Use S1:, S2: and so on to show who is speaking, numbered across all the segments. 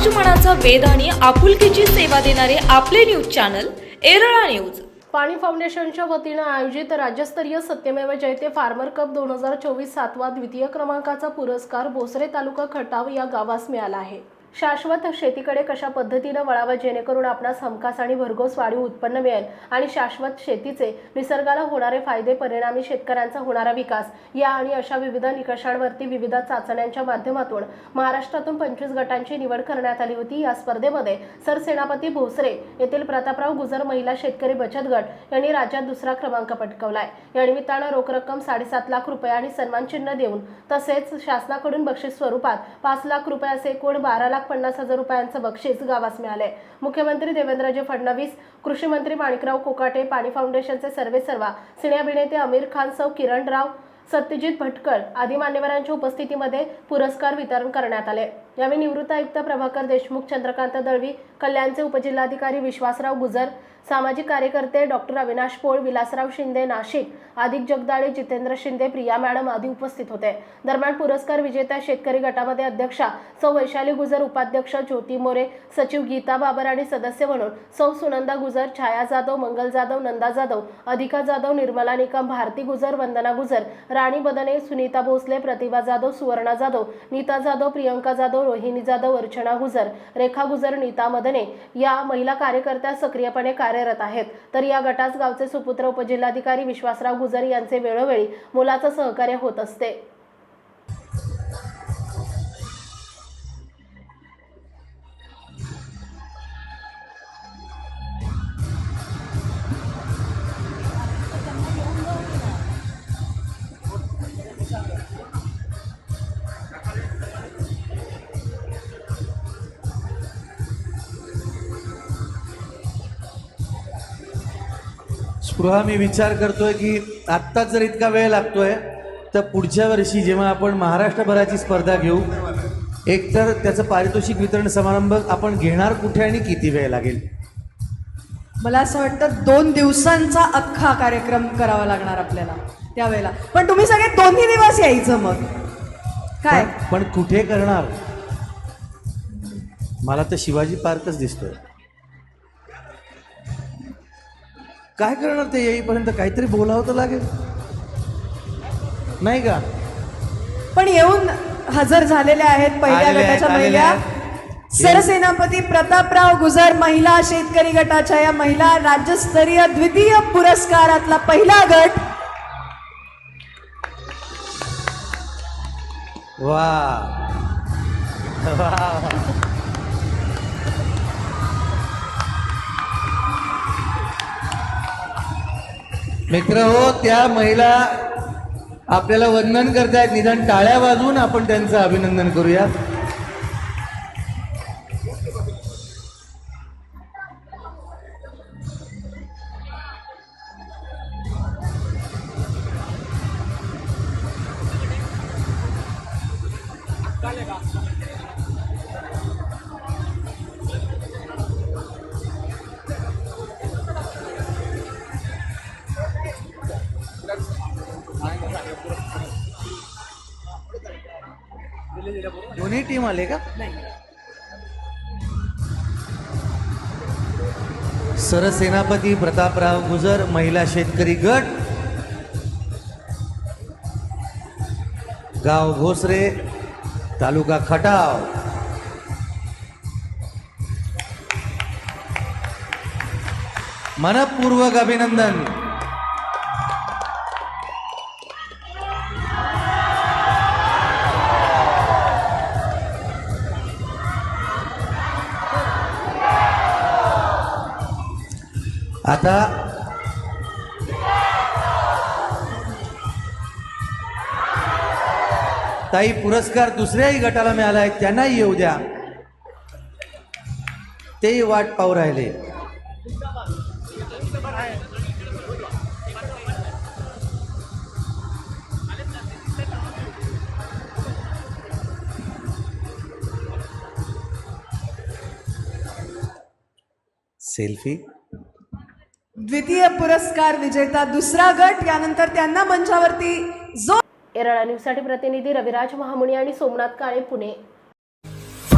S1: समाज मनाचा आणि आपुलकीची सेवा देणारे आपले न्यूज चॅनल एरळा न्यूज.
S2: पाणी फाउंडेशनच्या वतीनं आयोजित राज्यस्तरीय सत्यमेव जयते फार्मर कप दोन हजार चोवीस सातवा द्वितीय क्रमांकाचा पुरस्कार भोसरे तालुका खटाव या गावास मिळाला आहे. शाश्वत शेतीकडे कशा पद्धतीनं वळावं जेणेकरून आपणास हमखास आणि भरघोस वाढीव उत्पन्न मिळेल आणि शाश्वत शेतीचे निसर्गाला होणारे फायदे परिणामी शेतकऱ्यांचा होणारा विकास या आणि अशा विविध निकषांवरती विविध चाचण्यांच्या माध्यमातून महाराष्ट्रातून पंचवीस गटांची निवड करण्यात आली होती. या स्पर्धेमध्ये सरसेनापती भोसरे येथील प्रतापराव गुजर महिला शेतकरी बचत गट यांनी राज्यात दुसरा क्रमांक पटकवलाय. या निमित्तानं रोख रक्कम साडेसात लाख रुपये आणि सन्मान चिन्ह देऊन तसेच शासनाकडून बक्षीस स्वरूपात पाच लाख रुपये असे एकूण बारा लाख पन्नास हजार रुपयांचं बक्षीस गावास मिळालंय. मुख्यमंत्री देवेंद्रजी फडणवीस कृषी मंत्री माणिकराव कोकाटे पाणी फाउंडेशनचे सर्वेसर्वा सिने अभिनेते आमिर खान सौ किरणराव सत्यजित भटकर आदी मान्यवरांच्या उपस्थितीमध्ये पुरस्कार वितरण करण्यात आले. यावेळी निवृत्त आयुक्त प्रभाकर देशमुख चंद्रकांत दळवी कल्याणचे उपजिल्हाधिकारी विश्वासराव गुजर सामाजिक कार्यकर्ते डॉक्टर अविनाश पोळ विलासराव शिंदे नाशिक आदिक जगदाळे जितेंद्र शिंदे प्रिया मॅडम आदी उपस्थित होते. दरम्यान पुरस्कार विजेत्या शेतकरी गटामध्ये अध्यक्षा सौ वैशाली गुजर उपाध्यक्ष ज्योती मोरे सचिव गीता बाबर आणि सदस्य म्हणून सौ सुनंदा गुजर छाया जाधव मंगल जाधव नंदा जाधव अधिका जाधव निर्मला निकम भारती गुजर वंदना गुजर राणी बदने सुनीता भोसले प्रतिभा जाधव सुवर्णा जाधव नीता जाधव प्रियंका जाधव रोहिणी जाधव अर्चना गुजर रेखा गुजर नीता मदने या महिला कार्यकर्त्या सक्रियपणे कार्यरत आहेत. तर या गटास गावचे सुपुत्र उपजिल्हाधिकारी विश्वासराव गुजर यांचे वेळोवेळी मुलाचं सहकार्य होत असते.
S3: स्पृहा मी विचार करतोय की आत्ताच जर इतका वेळ लागतोय तर पुढच्या वर्षी जेव्हा आपण महाराष्ट्रभराची स्पर्धा घेऊ एकतर त्याचं पारितोषिक वितरण समारंभ आपण घेणार कुठे आणि किती वेळ लागेल?
S4: मला असं वाटतं दोन दिवसांचा अख्खा कार्यक्रम करावा लागणार आपल्याला त्यावेळेला. पण तुम्ही सगळे दोन्ही दिवस यायचं मग. काय?
S3: पण- पण कुठे करणार? मला तर शिवाजी पार्कच दिसतोय. काय करणार ते येईपर्यंत? काहीतरी बोलावं तर लागेल. नाही का?
S4: पण येऊन हजर झालेल्या आहेत पहिल्या
S3: आलेल्या आहेत,
S4: गटाच्या
S3: आलेल्या
S4: महिला.
S3: आहेत.
S4: सरसेनापती प्रतापराव गुजर महिला शेतकरी गटाच्या या महिला राज्यस्तरीय द्वितीय पुरस्कारातला पहिला गट.
S3: वा. वा. मित्र हो त्या महिला आपल्याला वंदन करतायत. निदान टाळ्या वाजून आपण त्यांचं अभिनंदन करूया. दोन्ही टीम आले का? सरसेनापती प्रतापराव गुजर, महिला शेतकरी गट। गाव घोसरे, तालुका खटाव। मनपूर्वक अभिनंदन। आता ताई पुरस्कार दुसऱ्याही गटाला मिळाला आहे त्यांनाही येऊ द्या. तेही वाट पाहू राहिले. सेल्फी?
S4: द्वितीय पुरस्कार विजेता दुसरा गट यानंतर त्यांना मंचावरती जो
S2: एरळा न्यूजसाठी प्रतिनिधी रविराज महामुनी आणि सोमनाथ काळे पुणे.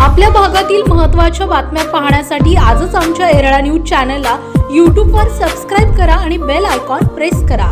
S2: आपल्या भागातील महत्त्वाच्या बातम्या पाहण्यासाठी आजच आमच्या एरळा न्यूज चॅनलला यूट्यूबवर सबस्क्राईब करा आणि बेल आयकॉन प्रेस करा.